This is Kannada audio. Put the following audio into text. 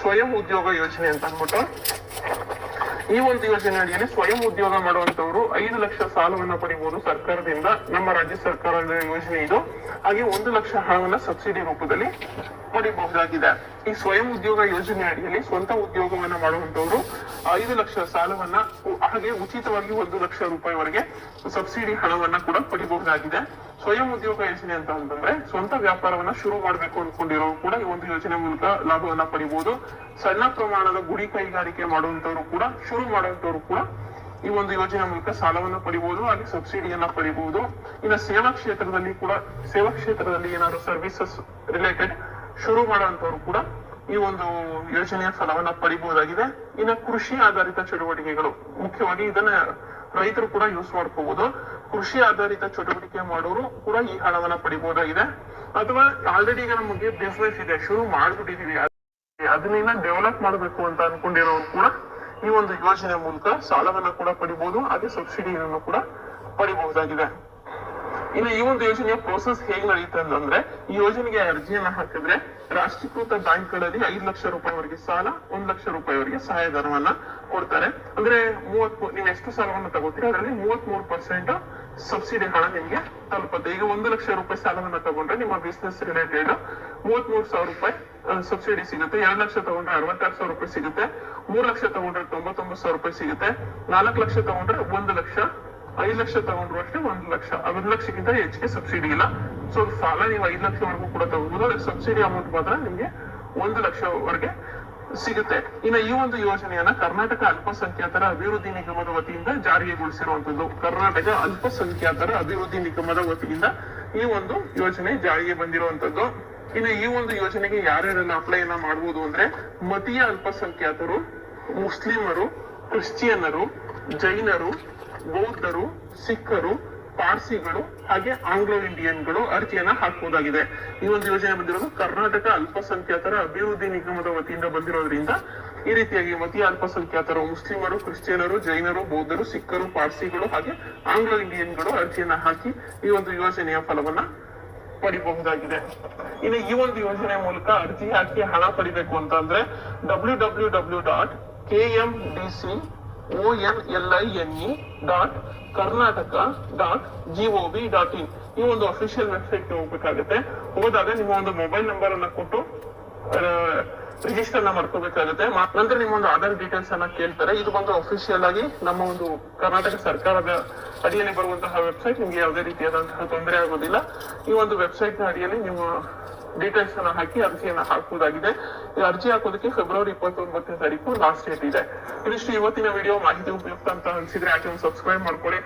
ಸ್ವಯಂ ಉದ್ಯೋಗ ಯೋಜನೆ ಅಂತ ಅಂದ್ಬಿಟ್ಟು, ಈ ಒಂದು ಯೋಜನೆ ಅಡಿಯಲ್ಲಿ ಸ್ವಯಂ ಉದ್ಯೋಗ ಮಾಡುವಂತವರು ಐದು ಲಕ್ಷ ಸಾಲವನ್ನ ಪಡಿಬಹುದು ಸರ್ಕಾರದಿಂದ, ನಮ್ಮ ರಾಜ್ಯ ಸರ್ಕಾರದ ಯೋಜನೆ ಇದು. ಹಾಗೆ ಒಂದು ಲಕ್ಷ ಹಣವನ್ನ ಸಬ್ಸಿಡಿ ರೂಪದಲ್ಲಿ ಪಡಿಬಹುದಾಗಿದೆ ಈ ಸ್ವಯಂ ಉದ್ಯೋಗ ಯೋಜನೆ ಅಡಿಯಲ್ಲಿ ಸ್ವಂತ ಉದ್ಯೋಗವನ್ನ ಮಾಡುವಂತವರು ಐದು ಲಕ್ಷ ಸಾಲವನ್ನ ಹಾಗೆ ಉಚಿತವಾಗಿ ಒಂದು ಲಕ್ಷ ರೂಪಾಯಿವರೆಗೆ ಸಬ್ಸಿಡಿ ಹಣವನ್ನ ಕೂಡ ಪಡಿಬಹುದಾಗಿದೆ. ಸ್ವಯಂ ಉದ್ಯೋಗ ಯೋಜನೆ ಅಂತ ಅಂತಂದ್ರೆ ಸ್ವಂತ ವ್ಯಾಪಾರವನ್ನ ಶುರು ಮಾಡಬೇಕು ಅನ್ಕೊಂಡಿರೋರು ಕೂಡ ಈ ಒಂದು ಯೋಜನೆ ಮೂಲಕ ಲಾಭವನ್ನ ಪಡಿಬಹುದು ಸಣ್ಣ ಪ್ರಮಾಣದ ಗುಡಿ ಕೈಗಾರಿಕೆ ಮಾಡುವಂತವರು ಕೂಡ, ಶುರು ಮಾಡುವಂತವರು ಕೂಡ ಈ ಒಂದು ಯೋಜನೆ ಮೂಲಕ ಸಾಲವನ್ನ ಪಡಿಬಹುದು ಹಾಗೆ ಸಬ್ಸಿಡಿಯನ್ನ ಪಡಿಬಹುದು ಇನ್ನು ಸೇವಾ ಕ್ಷೇತ್ರದಲ್ಲಿ ಕೂಡ, ಸೇವಾ ಕ್ಷೇತ್ರದಲ್ಲಿ ಏನಾದ್ರು ಸರ್ವಿಸಸ್ ರಿಲೇಟೆಡ್ ಶುರು ಮಾಡುವಂತವರು ಕೂಡ ಈ ಒಂದು ಯೋಜನೆಯ ಫಲವನ್ನ ಪಡಿಬಹುದಾಗಿದೆ. ಇನ್ನು ಕೃಷಿ ಆಧಾರಿತ ಚಟುವಟಿಕೆಗಳು, ಮುಖ್ಯವಾಗಿ ಇದನ್ನ ರೈತರು ಕೂಡ ಯೂಸ್ ಮಾಡ್ಕೋಬಹುದು ಕೃಷಿ ಆಧಾರಿತ ಚಟುವಟಿಕೆ ಮಾಡೋರು ಕೂಡ ಈ ಹಣವನ್ನ ಪಡಿಬಹುದಾಗಿದೆ. ಅಥವಾ ಆಲ್ರೆಡಿ ಈಗ ನಮಗೆ ಬಿಸ್ನೆಸ್ ಇದೆ, ಶುರು ಮಾಡ್ಬಿಟ್ಟಿದೀವಿ. ಅದನ್ನ ಡೆವಲಪ್ ಮಾಡಬೇಕು ಅಂತ ಅನ್ಕೊಂಡಿರೋರು ಕೂಡ ಈ ಒಂದು ಯೋಜನೆ ಮೂಲಕ ಸಾಲವನ್ನ ಕೂಡ ಪಡಿಬಹುದು ಹಾಗೆ ಸಬ್ಸಿಡಿಯನ್ನು ಕೂಡ ಪಡಿಬಹುದಾಗಿದೆ. ಇನ್ನು ಈ ಒಂದು ಯೋಜನೆಯ ಪ್ರೋಸೆಸ್ ಹೇಗೆ ನಡೆಯುತ್ತೆ ಅಂತಂದ್ರೆ ಈ ಯೋಜನೆಗೆ ಅರ್ಜಿಯನ್ನ ಹಾಕಿದ್ರೆ ರಾಷ್ಟ್ರೀಕೃತ ಬ್ಯಾಂಕ್ಗಳಲ್ಲಿ ಐದು ಲಕ್ಷ ರೂಪಾಯಿವರೆಗೆ ಸಾಲ, ಒಂದ್ ಲಕ್ಷ ರೂಪಾಯಿವರೆಗೆ ಸಹಾಯಧನವನ್ನ ಕೊಡ್ತಾರೆ. ಅಂದ್ರೆ ಮೂವತ್ ನೀವು ಎಷ್ಟು ಸಾಲವನ್ನು ತಗೋತೀರಿ? ಅದರಲ್ಲಿ ಮೂವತ್ ಮೂರು ಪರ್ಸೆಂಟ್ ಸಬ್ಸಿಡಿ ಹಣ ನಿಮ್ಗೆ ತಲುಪುತ್ತೆ. ಈಗ ಒಂದು ಲಕ್ಷ ರೂಪಾಯಿ ಸಾಲವನ್ನ ತಗೊಂಡ್ರೆ ನಿಮ್ಮ ಬಿಸ್ನೆಸ್ ರಿಲೇಟೆಡ್ ಮೂವತ್ ಮೂರು ಸಾವಿರ ರೂಪಾಯಿ ಸಬ್ಸಿಡಿ ಸಿಗುತ್ತೆ. ಎರಡ್ ಲಕ್ಷ ತಗೊಂಡ್ರೆ ಅರವತ್ತಾರು ಸಾವಿರ ರೂಪಾಯಿ ಸಿಗುತ್ತೆ. ಮೂರ್ ಲಕ್ಷ ತಗೊಂಡ್ರೆ ತೊಂಬತ್ತೊಂಬತ್ತು ಸಾವಿರ ರೂಪಾಯಿ ಸಿಗುತ್ತೆ. ನಾಲ್ಕು ಲಕ್ಷ ತಗೊಂಡ್ರೆ ಒಂದು ಲಕ್ಷ ಐದು ಲಕ್ಷ ತಗೊಂಡ್ರು ಅಷ್ಟೇ ಒಂದ್ ಲಕ್ಷ. ಒಂದು ಲಕ್ಷಕ್ಕಿಂತ ಹೆಚ್ಚಿಗೆ ಸಬ್ಸಿಡಿ ಇಲ್ಲ. ಸೊ ಸಾಲ ನೀವು ಐದ್ ಲಕ್ಷವರೆಗೂ ಕೂಡ ತಗೋಬಹುದು ಸಬ್ಸಿಡಿ ಅಮೌಂಟ್ ಮಾತ್ರ ನಿಮ್ಗೆ ಒಂದ್ ಲಕ್ಷವರೆಗೆ ಸಿಗುತ್ತೆ. ಇನ್ನು ಈ ಒಂದು ಯೋಜನೆಯನ್ನ ಕರ್ನಾಟಕ ಅಲ್ಪಸಂಖ್ಯಾತರ ಅಭಿವೃದ್ಧಿ ನಿಗಮದ ವತಿಯಿಂದ ಜಾರಿಗೆಗೊಳಿಸಿರುವಂತದ್ದು ಕರ್ನಾಟಕ ಅಲ್ಪಸಂಖ್ಯಾತರ ಅಭಿವೃದ್ಧಿ ನಿಗಮದ ವತಿಯಿಂದ ಈ ಒಂದು ಯೋಜನೆ ಜಾರಿಗೆ ಬಂದಿರುವಂತದ್ದು ಇನ್ನು ಈ ಒಂದು ಯೋಜನೆಗೆ ಯಾರ್ಯಾರನ್ನ ಅಪ್ಲೈ ಮಾಡಬಹುದು ಅಂದ್ರೆ ಮತೀಯ ಅಲ್ಪಸಂಖ್ಯಾತರು, ಮುಸ್ಲಿಮರು, ಕ್ರಿಶ್ಚಿಯನ್ನರು ಜೈನರು, ಬೌದ್ಧರು, ಸಿಖ್ಖರು, ಪಾರ್ಸಿಗಳು, ಹಾಗೆ ಆಂಗ್ಲೋ ಇಂಡಿಯನ್ಗಳು ಅರ್ಜಿಯನ್ನ ಹಾಕಬಹುದಾಗಿದೆ ಈ ಒಂದು ಯೋಜನೆ ಬಂದಿರೋದು ಕರ್ನಾಟಕ ಅಲ್ಪಸಂಖ್ಯಾತರ ಅಭಿವೃದ್ಧಿ ನಿಗಮದ ವತಿಯಿಂದ ಬಂದಿರೋದ್ರಿಂದ ಈ ರೀತಿಯಾಗಿ ಮತೀಯ ಅಲ್ಪಸಂಖ್ಯಾತರು ಮುಸ್ಲಿಮರು, ಕ್ರಿಶ್ಚಿಯನರು, ಜೈನರು, ಬೌದ್ಧರು, ಸಿಖ್ಖರು, ಪಾರ್ಸಿಗಳು ಹಾಗೆ ಆಂಗ್ಲೋ ಇಂಡಿಯನ್ಗಳು ಅರ್ಜಿಯನ್ನ ಹಾಕಿ ಈ ಒಂದು ಯೋಜನೆಯ ಫಲವನ್ನ ಪಡಿಬಹುದಾಗಿದೆ. ಇನ್ನು ಈ ಒಂದು ಯೋಜನೆ ಮೂಲಕ ಅರ್ಜಿ ಹಾಕಿ ಹಣ ಪಡಿಬೇಕು ಅಂತ ಅಂದ್ರೆ W W W dot K M C O N L I N E dot Karnataka dot gov dot in ಈ ಒಂದು ಅಫಿಷಿಯಲ್ ವೆಬ್ಸೈಟ್ ಹೋಗ್ಬೇಕಾಗುತ್ತೆ. ಹೋದಾಗ ನಿಮ್ಮ ಒಂದು ಮೊಬೈಲ್ ನಂಬರ್ ಅನ್ನ ಕೊಟ್ಟು ರಿಜಿಸ್ಟರ್ನ ಮಾಡ್ಕೋಬೇಕಾಗುತ್ತೆ. ನಂತರ ನಿಮ್ಮ ಒಂದು ಆಧಾರ್ ಡೀಟೇಲ್ಸ್ ಅನ್ನ ಕೇಳ್ತಾರೆ. ಇದು ಬಂದು ಅಫಿಷಿಯಲ್ ಆಗಿ ನಮ್ಮ ಒಂದು ಕರ್ನಾಟಕ ಸರ್ಕಾರದ ಅಡಿಯಲ್ಲಿ ಬರುವಂತಹ ವೆಬ್ಸೈಟ್ ನಿಮ್ಗೆ ಯಾವುದೇ ರೀತಿಯಾದಂತಹ ತೊಂದರೆ ಆಗೋದಿಲ್ಲ. ಈ ಒಂದು ವೆಬ್ಸೈಟ್ನ ಅಡಿಯಲ್ಲಿ ನೀವು ಡೀಟೇಲ್ಸ್ ಅನ್ನ ಹಾಕಿ, ಅರ್ಜಿಯನ್ನ ಹಾಕುವುದಾಗಿದೆ. ಈ ಅರ್ಜಿ ಹಾಕೋದಕ್ಕೆ ಫೆಬ್ರವರಿ ಇಪ್ಪತ್ತೊಂಬತ್ತನೇ ತಾರೀಕು ಲಾಸ್ಟ್ ಡೇಟ್ ಇದೆ. ಇದಿಷ್ಟು ಇವತ್ತಿನ ವಿಡಿಯೋ ಮಾಹಿತಿ ಉಪಯುಕ್ತ ಅಂತ ಅನ್ಸಿದ್ರೆ ಆಚೆ ಸಬ್ಸ್ಕ್ರೈಬ್ ಮಾಡ್ಕೊಳ್ಳಿ.